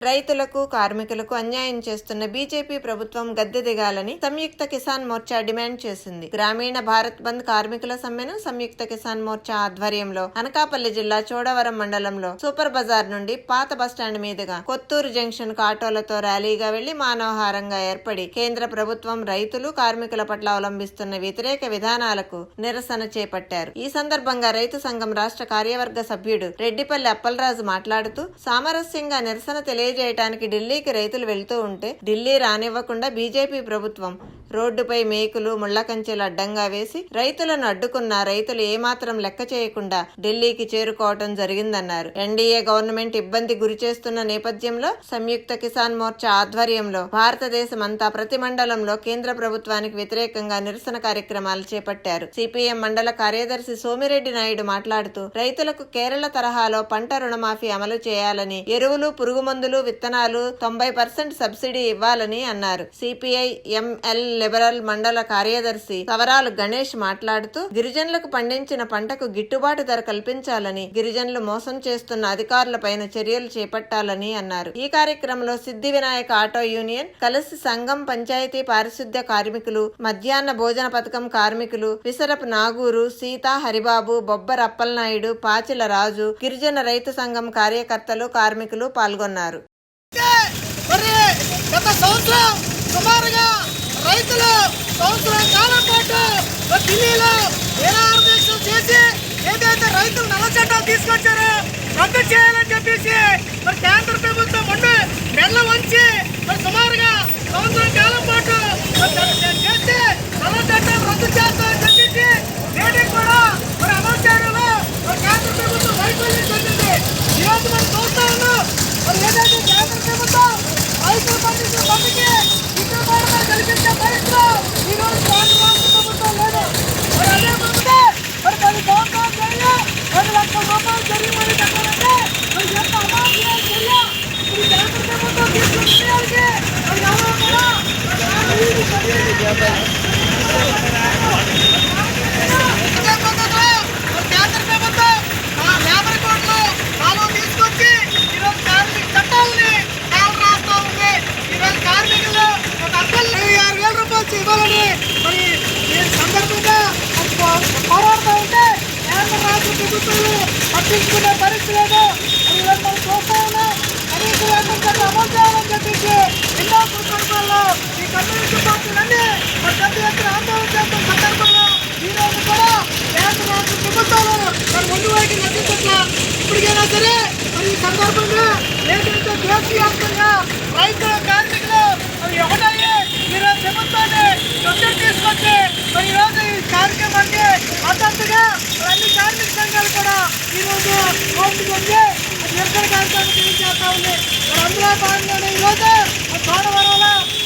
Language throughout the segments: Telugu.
రైతులకు కార్మికులకు అన్యాయం చేస్తున్న బీజేపీ ప్రభుత్వం గద్దె దిగాలని సంయుక్త కిసాన్ మోర్చా డిమాండ్ చేసింది. గ్రామీణ భారత్ బంద్ కార్మికుల సమ్మెను సంయుక్త కిసాన్ మోర్చా ఆధ్వర్యంలో అనకాపల్లి జిల్లా చోడవరం మండలంలో సూపర్ బజార్ నుండి పాత బస్టాండ్ మీదుగా కొత్తూరు జంక్షన్కు ఆటోలతో ర్యాలీగా వెళ్ళి మానవహారంగా ఏర్పడి కేంద్ర ప్రభుత్వం రైతులు కార్మికుల పట్ల అవలంబిస్తున్న వ్యతిరేక విధానాలకు నిరసన చేపట్టారు. ఈ సందర్భంగా రైతు సంఘం రాష్ట్ర కార్యవర్గ సభ్యుడు రెడ్డిపల్లి అప్పలరాజు మాట్లాడుతూ సామరస్యంగా నిరసన తెలియ చేయడానికి ఢిల్లీకి రైతులు వెళ్తూ ఉంటే ఢిల్లీ రానివ్వకుండా బీజేపీ ప్రభుత్వం రోడ్డుపై మేకులు ముళ్ళకంచెలు అడ్డంగా వేసి రైతులను అడ్డుకున్న రైతులు ఏమాత్రం లెక్క చేయకుండా ఢిల్లీకి చేరుకోవటం జరిగిందన్నారు. ఎన్డీఏ గవర్నమెంట్ ఇబ్బంది గురి చేస్తున్న నేపథ్యంలో సంయుక్త కిసాన్ మోర్చా ఆధ్వర్యంలో భారతదేశం అంతా ప్రతి మండలంలో కేంద్ర ప్రభుత్వానికి వ్యతిరేకంగా నిరసన కార్యక్రమాలు చేపట్టారు. సిపిఎం మండల కార్యదర్శి సోమిరెడ్డి నాయుడు మాట్లాడుతూ రైతులకు కేరళ తరహాలో పంట రుణమాఫీ అమలు చేయాలని ఎరువులు పురుగు మందులు విత్తనాలు తొంభై పర్సెంట్ సబ్సిడీ ఇవ్వాలని అన్నారు. సిపిఐ ఎంఎల్ లిబరల్ మండల కార్యదర్శి సవరాలు గణేష్ మాట్లాడుతూ గిరిజనులకు పండించిన పంటకు గిట్టుబాటు ధర కల్పించాలని గిరిజనులు మోసం చేస్తున్న అధికారులపైన చర్యలు చేపట్టాలని అన్నారు. ఈ కార్యక్రమంలో సిద్ధి వినాయక ఆటో యూనియన్ కలిసి సంఘం పంచాయతీ పారిశుద్ధ్య కార్మికులు మధ్యాహ్న భోజన పథకం కార్మికులు విసరపు నాగూరు సీతా హరిబాబు బొబ్బర్ అప్పలనాయుడు పాచిల రాజు గిరిజన రైతు సంఘం కార్యకర్తలు కార్మికులు పాల్గొన్నారు. గత సంవత్సరం రైతులు సంవత్సరం కాలం పాటు ఢిల్లీలో నిరాహార చేసి ఏదైతే రైతులు నల్ల చట్టాలు తీసుకొచ్చారో రద్దు చేయాలని చెప్పేసి మరి కేంద్ర ప్రభుత్వం ఉండి నెల వంచి మరి సుమారుగా సంవత్సరం కాలం పాటు మరి చేసి నల్ల చట్టాలు రద్దు చేస్తామని చెప్పేసి నేటికి కూడా మరి అమలు చేయడంలో మరి కేంద్ర ప్రభుత్వం వైఫల్యం చెందింది ఈరోజు మనం చూస్తా ఉన్నాం మరి ఏదైతే కేంద్ర ప్రభుత్వం రైతులు పండించిన పంటకి భారత కల్పించే పరిస్థితిలో ఈ రోజు కేంద్ర రాష్ట్ర ప్రభుత్వం లేదు మరి అదే ప్రభుత్వం మరి పది సంవత్సరాలు జరిగి పది లక్షల రూపాయలు జరిగిందని చెప్పాలంటే మరి ఎంత అమాన్య చర్య ఇది కేంద్ర ప్రభుత్వం తీసుకున్న నిర్ణయాలకి మరి ఎవరో కూడా మరి ఈ చర్య ఇదే పద్ధతిలో మరి కేంద్ర ప్రభుత్వం ఆ లేబర్ కోడ్లు నాలుగు తీసుకొచ్చి ఈరోజు కార్మిక చట్టాలని అమలు రాస్తా ఉంది ఈరోజు కార్మికులు ఒక అసలు ఆరు వేల ఇవ్వాలని మరి ఈ సందర్భంగా పోరాడుతూ ఉంటే కేంద్ర రాష్ట్ర ప్రభుత్వాలు పట్టించుకునే పరిస్థితి లేదు. మరి ఈరోజు మనం చూస్తా ఉన్నాం కనీస వేతన చట్టం అమలు చేయాలని చెప్పేసి ఎన్నో సందర్భాల్లో ఈ కమ్యూనిస్ట్ పార్టీలన్నీ మరి పెద్ద ఎత్తున ఆందోళన చేస్తున్న సందర్భంలో ఈరోజు కూడా కేంద్ర రాష్ట్ర ప్రభుత్వాలు మరి ముందు వైపు నటించట్ల ఇప్పటికైనా సరే మరి ఈ సందర్భంగా ఏదైతే దేశవ్యాప్తంగా రైతులు కార్మికులు మరి ఒకటయ్యి ప్రభుత్వాన్ని దృష్టికి తీసుకొచ్చి మరి ఈరోజు ఈ కార్యక్రమానికి మద్దతుగా అన్ని కార్మిక సంఘాలు కూడా ఈరోజు కోర్టుకు వచ్చి నిరసన కార్యక్రమం తెలియజేస్తా ఉంది. మరి అందులో భాగంగానే ఈరోజు మరి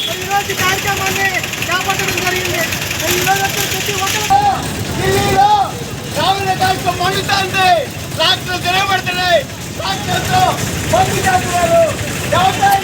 మరి ఈరోజు కార్యక్రమాన్ని చేపట్టడం జరిగింది. మరి ఈరోజు వచ్చిన ప్రతి ఒక్కరు ఢిల్లీలో రావుల కార్యక్రమం మండుతుంది ట్రాక్టర్లు తిరగబడుతున్నాయి ట్రాక్టర్తో మందు చేస్తున్నారు. వ్యవసాయం